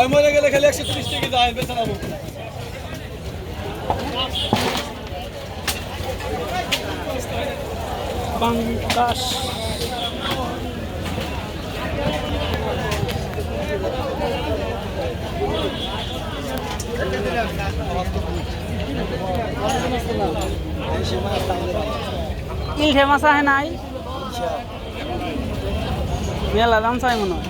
ওই মরে গেলে খালি একশো ত্রিশ টাকা যায় বেছে নেব বাংলাদেশ। ইলঠে মাছ আহে নাই? মেলা দাম চাই মনে হয়।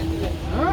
Hã?